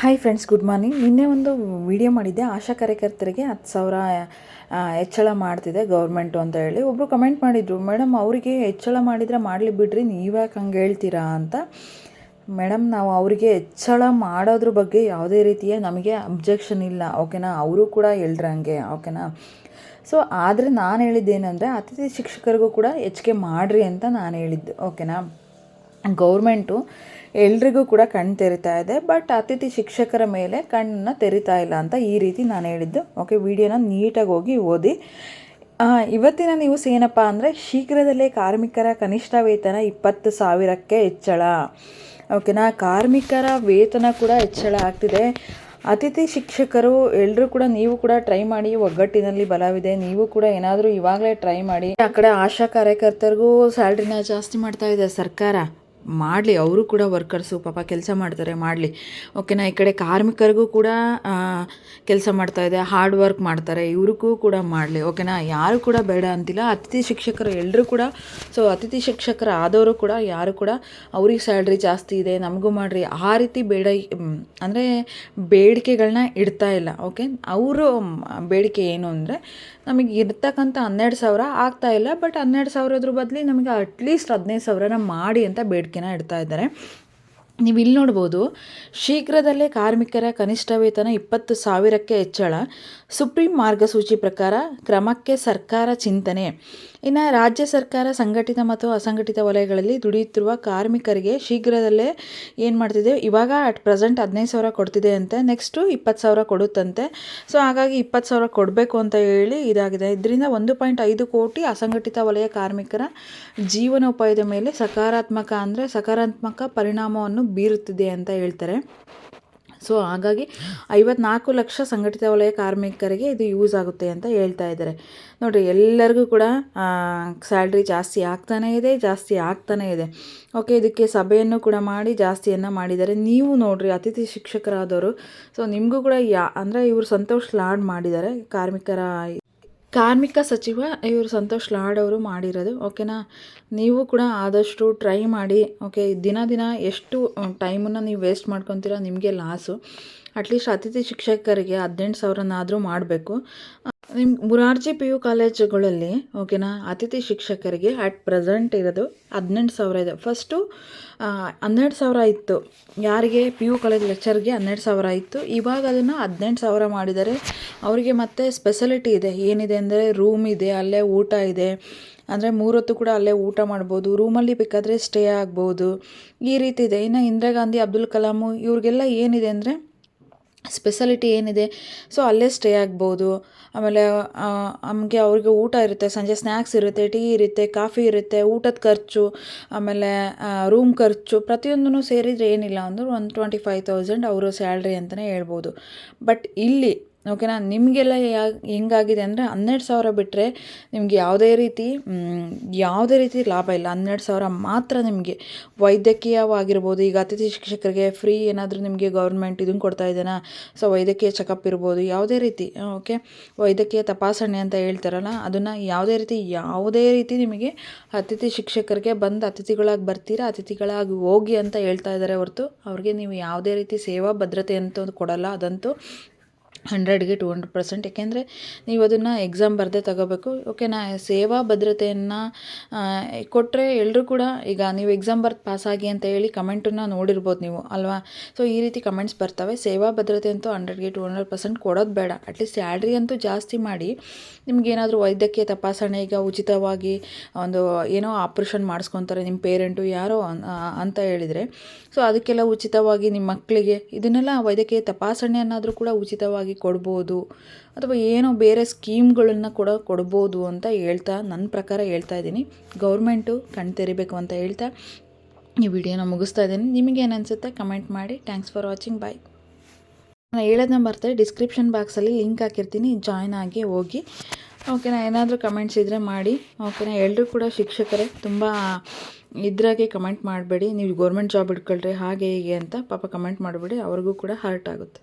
Hi friends good morning ನಿನ್ನೆ ಒಂದು video ಮಾಡಿದ್ದೆ. ಆಶಾ ಕಾರ್ಯಕರ್ತರಿಗೆ ಹತ್ತು ಸಾವಿರ ಹೆಚ್ಚಳ ಮಾಡ್ತಿದೆ ಗೌರ್ಮೆಂಟು ಅಂತ ಹೇಳಿ. ಒಬ್ಬರು ಕಮೆಂಟ್ ಮಾಡಿದರು ಮೇಡಮ್ ಅವರಿಗೆ ಹೆಚ್ಚಳ ಮಾಡಿದರೆ ಮಾಡಲಿ ಬಿಡ್ರಿ, ನೀವ್ಯಾಕೆ ಹಂಗೆ ಹೇಳ್ತೀರಾ? ಅಂತ. ಮೇಡಮ್ ನಾವು ಅವರಿಗೆ ಹೆಚ್ಚಳ ಮಾಡೋದ್ರ ಬಗ್ಗೆ ಯಾವುದೇ ರೀತಿಯ ನಮಗೆ ಅಬ್ಜೆಕ್ಷನ್ ಇಲ್ಲ. ಓಕೆನಾ? ಅವರು ಕೂಡ ಹೇಳ್ರಂಗೆ ಓಕೆನಾ? ಸೊ ಆದರೆ ನಾನು ಹೇಳಿದ್ದೇನೆಂದರೆ, ಅತಿಥಿ ಶಿಕ್ಷಕರಿಗೂ ಕೂಡ ಹೆಚ್ಚಿಗೆ ಮಾಡಿರಿ ಅಂತ ನಾನು ಹೇಳಿದ್ದು, ಓಕೆನಾ? ಗೌರ್ಮೆಂಟು ಎಲ್ರಿಗೂ ಕೂಡ ಕಣ್ಣು ತೆರಿತಾ ಇದೆ, ಬಟ್ ಅತಿಥಿ ಶಿಕ್ಷಕರ ಮೇಲೆ ಕಣ್ಣನ್ನು ತೆರಿತಾ ಇಲ್ಲ ಅಂತ ಈ ರೀತಿ ನಾನು ಹೇಳಿದ್ದು. ಓಕೆ ವಿಡಿಯೋನ ನೀಟಾಗಿ ಹೋಗಿ ಓದಿ. ಇವತ್ತಿನ ನ್ಯೂಸ್ ಏನಪ್ಪ ಅಂದರೆ ಶೀಘ್ರದಲ್ಲೇ ಕಾರ್ಮಿಕರ ಕನಿಷ್ಠ ವೇತನ ಇಪ್ಪತ್ತು ಸಾವಿರಕ್ಕೆ ಹೆಚ್ಚಳ. ಓಕೆನಾ ಕಾರ್ಮಿಕರ ವೇತನ ಕೂಡ ಹೆಚ್ಚಳ ಆಗ್ತಿದೆ. ಅತಿಥಿ ಶಿಕ್ಷಕರು ಎಲ್ಲರೂ ಕೂಡ ನೀವು ಕೂಡ ಟ್ರೈ ಮಾಡಿ, ಒಗ್ಗಟ್ಟಿನಲ್ಲಿ ಬಲವಿದೆ. ನೀವು ಕೂಡ ಏನಾದರೂ ಇವಾಗಲೇ ಟ್ರೈ ಮಾಡಿ. ಆ ಕಡೆ ಆಶಾ ಕಾರ್ಯಕರ್ತರಿಗೂ ಸ್ಯಾಲ್ರಿನ ಜಾಸ್ತಿ ಮಾಡ್ತಾ ಇದೆ ಸರ್ಕಾರ. ಮಾಡಲಿ, ಅವರು ಕೂಡ ವರ್ಕರ್ಸು ಪಾಪ ಕೆಲಸ ಮಾಡ್ತಾರೆ, ಮಾಡಲಿ. ಓಕೆನಾ ಈ ಕಡೆ ಕಾರ್ಮಿಕರಿಗೂ ಕೂಡ ಕೆಲಸ ಮಾಡ್ತಾ ಇದೆ ಹಾರ್ಡ್ ವರ್ಕ್ ಮಾಡ್ತಾರೆ, ಇವ್ರಿಗೂ ಕೂಡ ಮಾಡಲಿ. ಓಕೆನಾ ಯಾರು ಕೂಡ ಬೇಡ ಅಂತಿಲ್ಲ. ಅತಿಥಿ ಶಿಕ್ಷಕರು ಎಲ್ಲರೂ ಕೂಡ ಸೊ ಅತಿಥಿ ಶಿಕ್ಷಕರು ಆದವರು ಕೂಡ, ಯಾರು ಕೂಡ, ಅವ್ರಿಗೆ ಸ್ಯಾಲ್ರಿ ಜಾಸ್ತಿ ಇದೆ, ನಮಗೂ ಮಾಡಿರಿ. ಆ ರೀತಿ ಬೇಡ ಅಂದರೆ ಬೇಡಿಕೆಗಳನ್ನ ಇಡ್ತಾ ಇಲ್ಲ. ಓಕೆ ಅವರು ಬೇಡಿಕೆ ಏನು ಅಂದರೆ, ನಮಗೆ ಇರ್ತಕ್ಕಂಥ ಹನ್ನೆರಡು ಸಾವಿರ ಆಗ್ತಾ ಇಲ್ಲ ಬಟ್ ಹನ್ನೆರಡು ಸಾವಿರದ್ರ ಬದಲಿ ನಮಗೆ ಅಟ್ಲೀಸ್ಟ್ ಹದಿನೈದು ಸಾವಿರನ ಮಾಡಿ ಅಂತ ಬೇಡಿಕೆನ ಇಡ್ತಾ ಇದ್ದಾರೆ. ನೀವು ಇಲ್ಲಿ ನೋಡ್ಬೋದು, ಶೀಘ್ರದಲ್ಲೇ ಕಾರ್ಮಿಕರ ಕನಿಷ್ಠ ವೇತನ ಇಪ್ಪತ್ತು ಸಾವಿರಕ್ಕೆ ಹೆಚ್ಚಳ. ಸುಪ್ರೀಂ ಮಾರ್ಗಸೂಚಿ ಪ್ರಕಾರ ಕ್ರಮಕ್ಕೆ ಸರ್ಕಾರ ಚಿಂತನೆ. ಇನ್ನು ರಾಜ್ಯ ಸರ್ಕಾರ ಸಂಘಟಿತ ಮತ್ತು ಅಸಂಘಟಿತ ವಲಯಗಳಲ್ಲಿ ದುಡಿಯುತ್ತಿರುವ ಕಾರ್ಮಿಕರಿಗೆ ಶೀಘ್ರದಲ್ಲೇ ಏನು ಮಾಡ್ತಿದೆ? ಇವಾಗ ಅಟ್ ಪ್ರೆಸೆಂಟ್ ಹದಿನೈದು ಸಾವಿರ ಕೊಡ್ತಿದೆ ಅಂತೆ ನೆಕ್ಸ್ಟು ಇಪ್ಪತ್ತು ಸಾವಿರ ಕೊಡುತ್ತಂತೆ. ಸೊ ಹಾಗಾಗಿ ಇಪ್ಪತ್ತು ಸಾವಿರ ಕೊಡಬೇಕು ಅಂತ ಹೇಳಿ ಇದಾಗಿದೆ. ಇದರಿಂದ ಒಂದು ಪಾಯಿಂಟ್ ಐದು ಕೋಟಿ ಅಸಂಘಟಿತ ವಲಯ ಕಾರ್ಮಿಕರ ಜೀವನೋಪಾಯದ ಮೇಲೆ ಸಕಾರಾತ್ಮಕ ಅಂದರೆ ಸಕಾರಾತ್ಮಕ ಪರಿಣಾಮವನ್ನು ಬೀರುತ್ತಿದೆ ಅಂತ ಹೇಳ್ತಾರೆ. ಸೊ ಹಾಗಾಗಿ ಐವತ್ನಾಲ್ಕು ಲಕ್ಷ ಸಂಘಟಿತ ವಲಯ ಕಾರ್ಮಿಕರಿಗೆ ಇದು ಯೂಸ್ ಆಗುತ್ತೆ ಅಂತ ಹೇಳ್ತಾ ಇದ್ದಾರೆ. ನೋಡಿರಿ, ಎಲ್ಲರಿಗೂ ಕೂಡ ಸ್ಯಾಲ್ರಿ ಜಾಸ್ತಿ ಆಗ್ತಾನೇ ಇದೆ, ಜಾಸ್ತಿ ಆಗ್ತಾನೇ ಇದೆ. ಓಕೆ ಇದಕ್ಕೆ ಸಭೆಯನ್ನು ಕೂಡ ಮಾಡಿ, ಜಾಸ್ತಿಯನ್ನು ಮಾಡಿದ್ದಾರೆ. ನೀವು ನೋಡಿರಿ, ಅತಿಥಿ ಶಿಕ್ಷಕರಾದವರು. ಸೊ ನಿಮಗೂ ಕೂಡ ಯಾ, ಅಂದರೆ ಇವರು ಸಂತೋಷ್ ಲಾಡ್ ಮಾಡಿದ್ದಾರೆ, ಕಾರ್ಮಿಕರ ಕಾರ್ಮಿಕ ಸಚಿವ ಇವರು ಸಂತೋಷ್ ಲಾಡ್ ಅವರು ಮಾಡಿರೋದು ಓಕೆನಾ ನೀವು ಕೂಡ ಆದಷ್ಟು ಟ್ರೈ ಮಾಡಿ ಓಕೆ ದಿನ ದಿನ ಎಷ್ಟು ಟೈಮನ್ನು ನೀವು ವೇಸ್ಟ್ ಮಾಡ್ಕೊತೀರ ನಿಮಗೆ ಲಾಸು ಅಟ್ಲೀಸ್ಟ್ ಅತಿಥಿ ಶಿಕ್ಷಕರಿಗೆ ಹದಿನೆಂಟು ಸಾವಿರನಾದರೂ ಮಾಡಬೇಕು. ನಿಮ್ಮ ಮುರಾರ್ಜಿ ಪಿ ಯು ಕಾಲೇಜುಗಳಲ್ಲಿ ಓಕೆನಾ ಅತಿಥಿ ಶಿಕ್ಷಕರಿಗೆ ಅಟ್ ಪ್ರೆಸೆಂಟ್ ಇರೋದು ಹದಿನೆಂಟು ಸಾವಿರ ಇದೆ. ಫಸ್ಟು ಹನ್ನೆರಡು ಸಾವಿರ ಇತ್ತು. ಯಾರಿಗೆ? ಪಿ ಯು ಕಾಲೇಜ್ ಲೆಕ್ಚರ್ಗೆ ಹನ್ನೆರಡು ಸಾವಿರ ಇತ್ತು. ಇವಾಗ ಅದನ್ನು ಹದಿನೆಂಟು ಸಾವಿರ ಮಾಡಿದ್ದಾರೆ. ಅವರಿಗೆ ಮತ್ತೆ ಸ್ಪೆಷಲಿಟಿ ಇದೆ. ಏನಿದೆ ಅಂದರೆ ರೂಮ್ ಇದೆ, ಅಲ್ಲೇ ಊಟ ಇದೆ. ಅಂದರೆ ಮೂರೊತ್ತು ಕೂಡ ಅಲ್ಲೇ ಊಟ ಮಾಡ್ಬೋದು. ರೂಮಲ್ಲಿ ಬೇಕಾದರೆ ಸ್ಟೇ ಆಗ್ಬೋದು. ಈ ರೀತಿ ಇದೆ. ಇನ್ನು ಇಂದಿರಾ ಗಾಂಧಿ, ಅಬ್ದುಲ್ ಕಲಾಮು, ಇವ್ರಿಗೆಲ್ಲ ಏನಿದೆ ಅಂದರೆ ಸ್ಪೆಷಾಲಿಟಿ ಏನಿದೆ ಸೊ ಅಲ್ಲೇ ಸ್ಟೇ ಆಗ್ಬೋದು. ಆಮೇಲೆ ನಮಗೆ ಅವ್ರಿಗೆ ಊಟ ಇರುತ್ತೆ, ಸಂಜೆ ಸ್ನ್ಯಾಕ್ಸ್ ಇರುತ್ತೆ ಟೀ ಇರುತ್ತೆ ಕಾಫಿ ಇರುತ್ತೆ, ಊಟದ ಖರ್ಚು, ಆಮೇಲೆ ರೂಮ್ ಖರ್ಚು ಪ್ರತಿಯೊಂದೂ ಸೇರಿದರೆ ಏನಿಲ್ಲ ಅಂದರೆ ಒಂದು ಟ್ವೆಂಟಿ ಫೈವ್ ತೌಸಂಡ್ ಅವರು ಸ್ಯಾಲ್ರಿ ಅಂತಲೇ ಹೇಳ್ಬೋದು. ಬಟ್ ಇಲ್ಲಿ ಓಕೆನಾ? ನಿಮಗೆಲ್ಲ ಹೆಂಗಾಗಿದೆ ಅಂದರೆ ಹನ್ನೆರಡು ಸಾವಿರ ಬಿಟ್ಟರೆ ನಿಮಗೆ ಯಾವುದೇ ರೀತಿ ಯಾವುದೇ ರೀತಿ ಲಾಭ ಇಲ್ಲ. ಹನ್ನೆರಡು ಸಾವಿರ ಮಾತ್ರ ನಿಮಗೆ. ವೈದ್ಯಕೀಯವಾಗಿರ್ಬೋದು, ಈಗ ಅತಿಥಿ ಶಿಕ್ಷಕರಿಗೆ ಫ್ರೀ ಏನಾದರೂ ನಿಮಗೆ ಗೌರ್ಮೆಂಟ್ ಇದನ್ನು ಕೊಡ್ತಾ ಇದ್ದಾನಾ ಸೊ, ವೈದ್ಯಕೀಯ ಚೆಕಪ್ ಇರ್ಬೋದು, ಯಾವುದೇ ರೀತಿ, ಓಕೆ? ವೈದ್ಯಕೀಯ ತಪಾಸಣೆ ಅಂತ ಹೇಳ್ತಾರಲ್ಲ, ಅದನ್ನು ಯಾವುದೇ ರೀತಿ ಯಾವುದೇ ರೀತಿ ನಿಮಗೆ ಅತಿಥಿ ಶಿಕ್ಷಕರಿಗೆ ಬಂದು ಅತಿಥಿಗಳಾಗಿ ಬರ್ತೀರಾ? ಅತಿಥಿಗಳಾಗಿ ಹೋಗಿ ಅಂತ ಹೇಳ್ತಾ ಇದ್ದಾರೆ ಹೊರತು ಅವ್ರಿಗೆ ನೀವು ಯಾವುದೇ ರೀತಿ ಸೇವಾ ಭದ್ರತೆ ಅಂತ ಕೊಡಲ್ಲ, ಅದಂತೂ ಹಂಡ್ರೆಡ್ಗೆ ಟು ಹಂಡ್ರೆಡ್ ಪರ್ಸೆಂಟ್. ಯಾಕೆಂದರೆ ನೀವು ಅದನ್ನು ಎಕ್ಸಾಮ್ ಬರದೇ ತಗೋಬೇಕು. ಓಕೆ ನಾ ಸೇವಾ ಭದ್ರತೆಯನ್ನು ಕೊಟ್ಟರೆ ಎಲ್ಲರೂ ಕೂಡ ಈಗ ನೀವು ಎಕ್ಸಾಮ್ ಬರ್ದು ಪಾಸಾಗಿ ಅಂತ ಹೇಳಿ ಕಮೆಂಟನ್ನು ನೋಡಿರ್ಬೋದು ನೀವು, ಅಲ್ವಾ? ಸೊ ಈ ರೀತಿ ಕಮೆಂಟ್ಸ್ ಬರ್ತವೆ. ಸೇವಾ ಭದ್ರತೆ ಅಂತೂ ಹಂಡ್ರೆಡ್ಗೆ ಟು ಹಂಡ್ರೆಡ್ ಪರ್ಸೆಂಟ್ ಕೊಡೋದು ಬೇಡ. ಅಟ್ಲೀಸ್ಟ್ ಸ್ಯಾಲ್ರಿ ಅಂತೂ ಜಾಸ್ತಿ ಮಾಡಿ ನಿಮಗೇನಾದರೂ ವೈದ್ಯಕೀಯ ತಪಾಸಣೆ ಈಗ ಉಚಿತವಾಗಿ ಒಂದು ಏನೋ ಆಪ್ರೇಷನ್ ಮಾಡಿಸ್ಕೊತಾರೆ ನಿಮ್ಮ ಪೇರೆಂಟು ಯಾರೋ ಅಂತ ಹೇಳಿದರೆ. ಸೊ ಅದಕ್ಕೆಲ್ಲ ಉಚಿತವಾಗಿ ನಿಮ್ಮ ಮಕ್ಕಳಿಗೆ ಇದನ್ನೆಲ್ಲ ವೈದ್ಯಕೀಯ ತಪಾಸಣೆ ತಪಾಸಣೆಯನ್ನಾದರೂ ಕೂಡ ಉಚಿತವಾಗಿ ಕೊಡ್ಬೋದು ಅಥವಾ ಏನೋ ಬೇರೆ ಸ್ಕೀಮ್ಗಳನ್ನು ಕೂಡ ಕೊಡ್ಬೋದು ಅಂತ ಹೇಳ್ತಾ ನನ್ನ ಪ್ರಕಾರ ಹೇಳ್ತಾ ಇದ್ದೀನಿ. ಗೌರ್ಮೆಂಟು ಕಣ್ ತೆರಿಬೇಕು ಅಂತ ಹೇಳ್ತಾ ಈ ವಿಡಿಯೋನ ಮುಗಿಸ್ತಾ ಇದ್ದೀನಿ. ನಿಮಗೇನು ಅನಿಸುತ್ತೆ ಕಮೆಂಟ್ ಮಾಡಿ. ಥ್ಯಾಂಕ್ಸ್ ಫಾರ್ ವಾಚಿಂಗ್ ಬಾಯ್ ನಾನು ಹೇಳೋದನ್ನ ಬರ್ತಾರೆ ಡಿಸ್ಕ್ರಿಪ್ಷನ್ ಬಾಕ್ಸಲ್ಲಿ ಲಿಂಕ್ ಹಾಕಿರ್ತೀನಿ. ಜಾಯ್ನ್ ಆಗಿ ಹೋಗಿ. ಓಕೆನಾ ಏನಾದರೂ ಕಮೆಂಟ್ಸ್ ಇದ್ದರೆ ಮಾಡಿ. ಓಕೆನಾ ಎಲ್ಲರೂ ಕೂಡ ಶಿಕ್ಷಕರೇ, ತುಂಬ ಇದ್ರಾಗೆ ಕಮೆಂಟ್ ಮಾಡಬೇಡಿ. ನೀವು ಗೌರ್ಮೆಂಟ್ ಜಾಬ್ ಇಟ್ಕೊಳ್ರಿ, ಹಾಗೆ ಹೀಗೆ ಅಂತ ಪಾಪ ಕಮೆಂಟ್ ಮಾಡಬೇಡಿ. ಅವ್ರಿಗೂ ಕೂಡ ಹರ್ಟ್ ಆಗುತ್ತೆ.